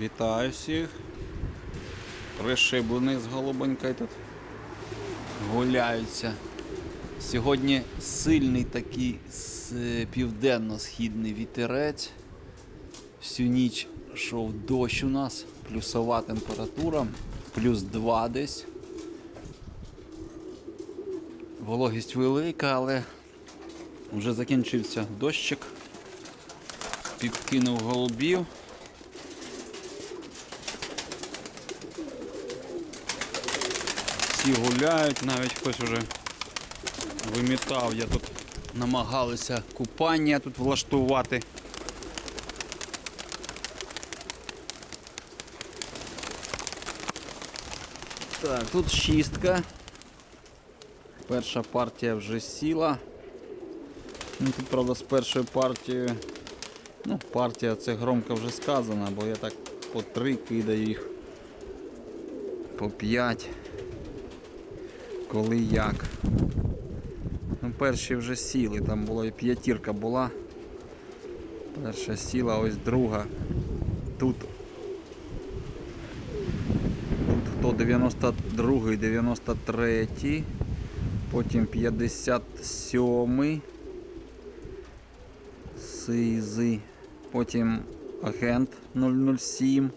Вітаю всіх. Пришиблений з голубонькою тут гуляються. Сьогодні сильний такий південно-східний вітерець. Всю ніч йшов дощ у нас, плюсова температура, плюс 2 десь. Вологість велика, але вже закінчився дощик. Підкинув голубів. Всі гуляють, навіть хтось уже вимітав. Я тут намагалися купання тут влаштувати. Так, тут шістка. Перша партія вже сіла. Ну, тут, правда, з першою партією. Ну, партія це громко вже сказано, бо я так по три кидаю їх. По п'ять. Коли як. Ну, перші вже сіли, там була і п'ятірка була. Перша сіла, ось друга. Тут. Тут хто 92 93 потім 57 Сизи. Потім агент 007.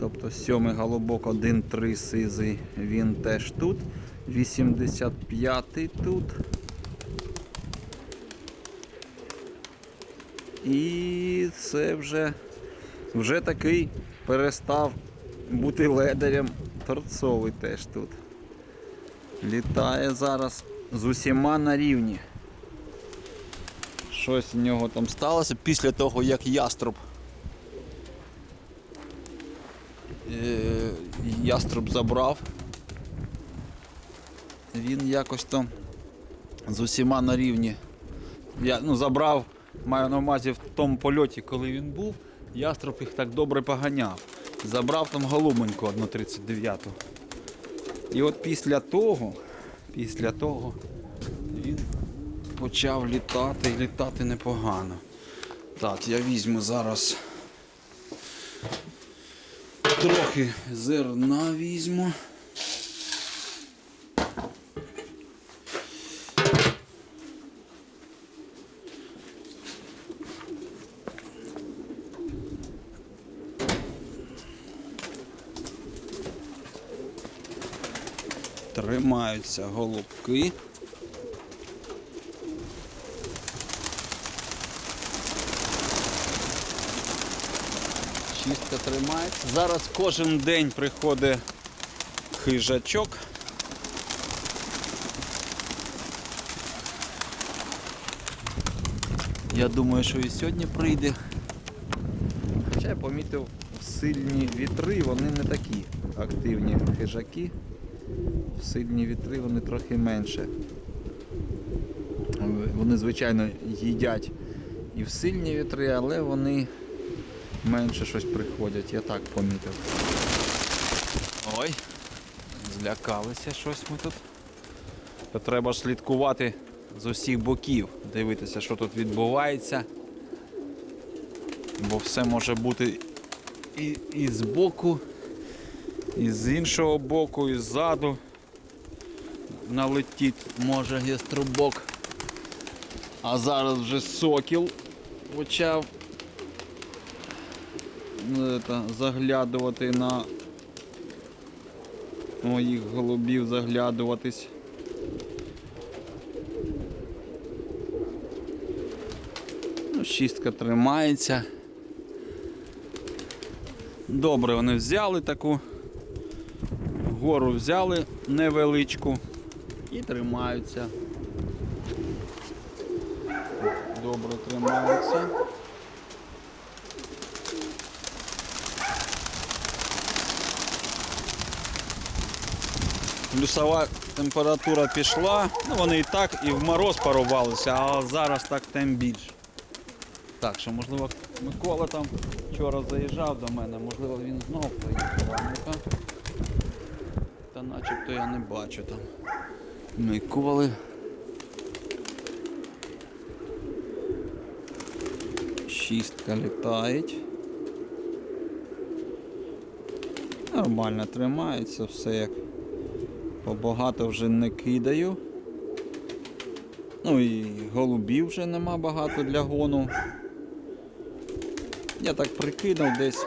Тобто сьомий голубок 1-3 сизи, він теж тут. 85 тут. І це вже, вже такий перестав бути ледарем. Торцовий теж тут. Літає зараз з усіма на рівні. Щось у нього там сталося після того, як яструб. Е, яструб забрав. Він якось там з усіма на рівні. Я ну, забрав, маю на увазі в тому польоті, коли він був, яструб їх так добре поганяв. Забрав там голубоньку 1.39. І от після того, після того він почав літати і літати непогано. Так, я візьму зараз трохи зерна візьму. Тримаються голубки. Чистка тримається. Зараз кожен день приходить хижачок. Я думаю, що і сьогодні прийде. Хоча я помітив сильні вітри, вони не такі активні хижаки. Сильні вітри вони трохи менше. Вони, звичайно, їдять і в сильні вітри, але вони менше щось приходять, я так помітив. Ой, злякалися щось ми тут. То треба слідкувати з усіх боків, дивитися, що тут відбувається. Бо все може бути і, і з боку, і з іншого боку, і ззаду. Налетіть може яструбок. А зараз вже сокіл почав это, заглядувати на моїх голубів заглядуватись. Ну, шістка тримається. Добре, вони взяли таку, гору взяли невеличку і тримаються. Добре тримаються. Плюсова температура пішла, ну вони і так і в мороз парувалися, а зараз так тим більше. Так, що можливо Микола там вчора заїжджав до мене, можливо він знов приїхав. Та начебто я не бачу там. Миколи. Шістка літають. Нормально тримається, все як побагато вже не кидаю. Ну і голубів вже нема багато для гону. Я так прикинув десь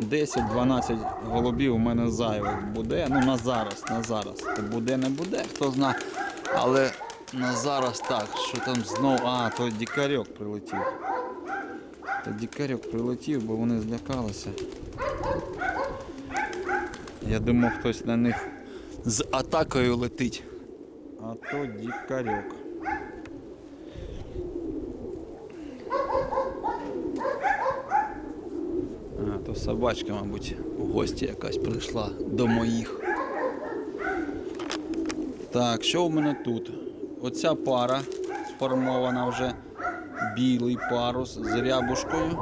10-12 голубів у мене зайвих буде. Ну на зараз, на зараз. То буде, не буде, хто зна. Але на зараз так, що там знов. А, то дікарьок прилетів. То дікарьок прилетів, бо вони злякалися. Я думав, хтось на них з атакою летить. А то дікарьок. А, то собачка, мабуть, в гості якась прийшла до моїх. Так, що в мене тут? Оця пара сформована вже білий парус з рябушкою.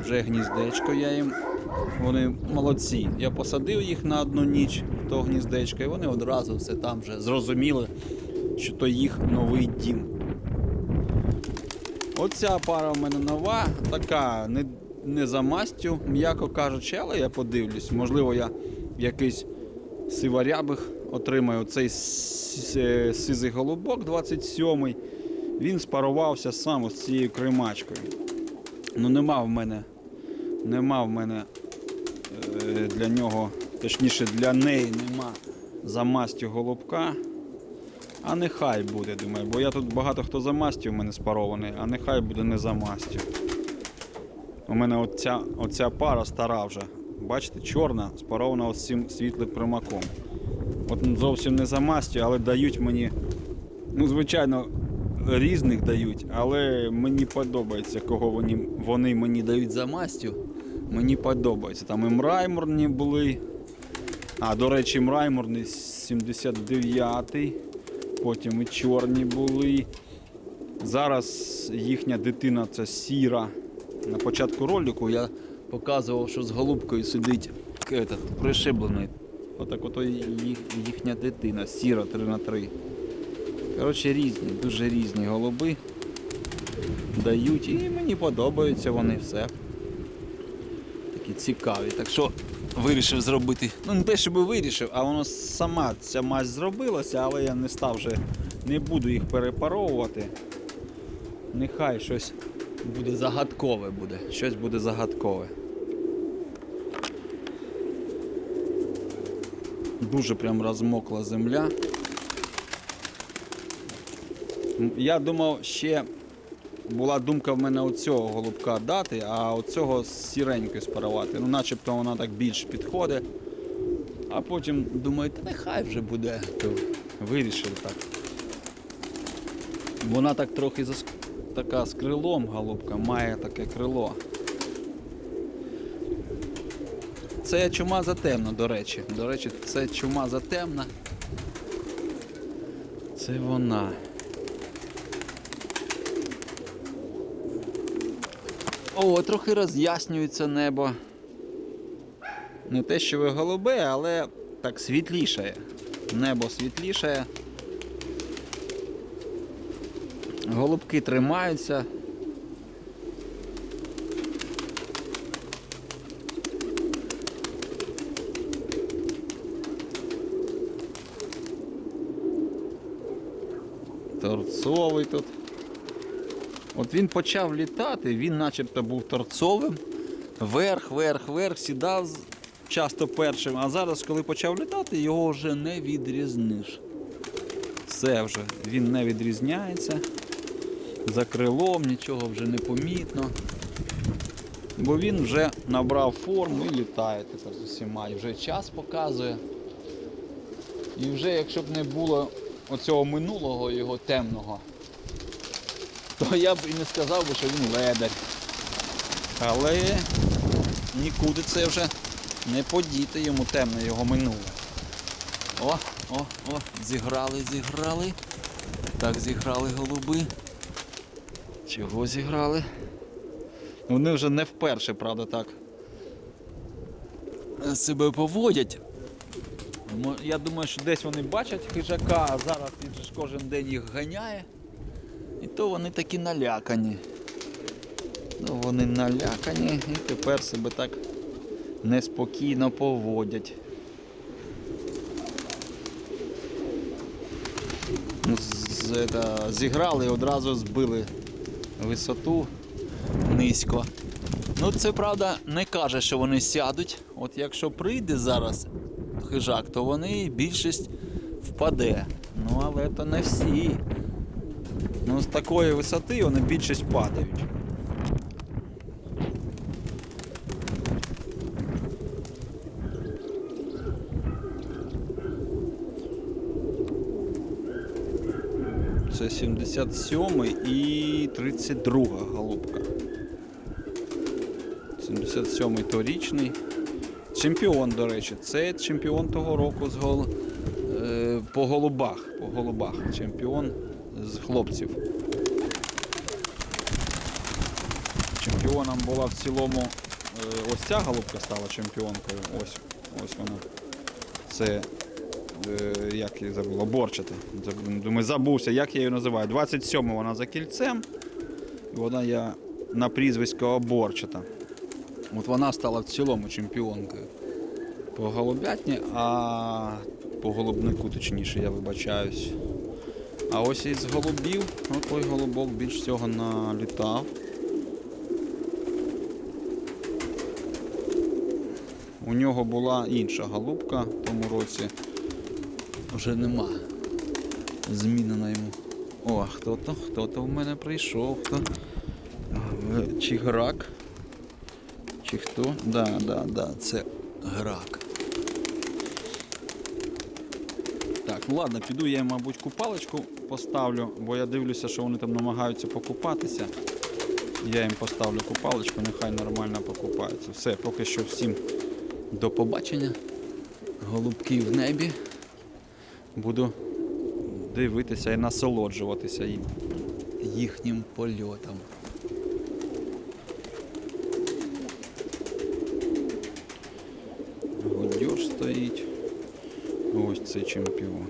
Вже гніздечко я їм. Вони молодці. Я посадив їх на одну ніч в то гніздечко, і вони одразу все там вже зрозуміли, що то їх новий дім. Оця пара в мене нова, така не, не за мастю, м'яко кажучи, але я подивлюсь. Можливо, я якийсь сиварябих отримаю. Цей с- сизий голубок 27-й. Він спарувався сам з цією кримачкою. Ну нема в мене, нема в мене е, для нього, точніше для неї нема за мастю голубка. А нехай буде, думаю, бо я тут багато хто за мастю в мене спарований, а нехай буде не за мастю. У мене оця, оця пара стара вже. Бачите, чорна, спарована ось цим світлим примаком. От зовсім не за мастю, але дають мені. Ну, звичайно, різних дають, але мені подобається, кого вони, вони мені дають за мастю. Мені подобається. Там і мрайморні були. А, до речі, мрайморний 79-й. Потім і чорні були. Зараз їхня дитина це сіра. На початку ролику я показував, що з голубкою сидить этот, пришиблений. Отак ото їх, їхня дитина, сіра 3 на 3 Коротше, різні, дуже різні голуби дають. І мені подобаються вони все. Такі цікаві. Так що вирішив зробити. Ну не те, щоб вирішив, а воно сама ця мазь зробилася, але я не став вже, не буду їх перепаровувати. Нехай щось буде загадкове буде. Щось буде загадкове. Дуже прям розмокла земля. Я думав, ще була думка в мене оцього голубка дати, а оцього сіренькою спарувати. Ну, начебто вона так більш підходить. А потім думаю, та нехай вже буде. То вирішив так. Вона так трохи зас... така з крилом голубка, має таке крило. Це чума затемна, до речі. До речі, це чума затемна. Це вона. О, трохи роз'яснюється небо. Не те, що ви голубе, але так світлішає. Небо світлішає. Голубки тримаються. Торцовий тут. От він почав літати, він начебто був торцовим. Верх, верх, верх, сідав часто першим, а зараз, коли почав літати, його вже не відрізниш. Все вже, він не відрізняється. За крилом нічого вже не помітно. Бо він вже набрав форму і літає тепер з усіма. І вже час показує. І вже якщо б не було оцього минулого його темного, то я б і не сказав би, що він ледар. Але нікуди це вже не подіти йому темне його минуле. О, о, о, зіграли, зіграли. Так зіграли голуби. Чого зіграли? Вони вже не вперше, правда, так себе поводять. Я думаю, що десь вони бачать хижака, а зараз він ж кожен день їх ганяє. І то вони такі налякані. Ну, вони налякані і тепер себе так неспокійно поводять. Ну, з- это, зіграли і одразу збили висоту низько. Ну, це правда не каже, що вони сядуть. От якщо прийде зараз хижак, то вони більшість впаде. Ну, але то не всі. Ну, з такої висоти вони більшість падають. Це 77 і 32 голубка. 77-й торічний. Чемпіон, до речі, це чемпіон того року з гол... е, по голубах. По голубах. Чемпіон з хлопців. Чемпіоном була в цілому. е, ось ця голубка стала чемпіонкою. Ось, ось вона. Це як її забула, борчата. Думаю, забувся, як я її називаю. 27 вона за кільцем. Вона я на прізвисько оборчата. От вона стала в цілому чемпіонкою по голубятні, а по голубнику, точніше, я вибачаюсь. А ось із голубів, от той голубок більш всього налітав. У нього була інша голубка в тому році. Вже нема. Змінена йому. О, хто-то, хто-то в мене прийшов. Хто? Чи грак? Чи хто? Да, да, да, це грак. Так, ну ладно, піду я мабуть, купалочку поставлю, бо я дивлюся, що вони там намагаються покупатися. Я їм поставлю купалочку, нехай нормально покупаються. Все, поки що всім до побачення. Голубки в небі. Буду дивитися і насолоджуватися їм- їхнім польотом. Гудьор стоїть. Ось цей чемпіон.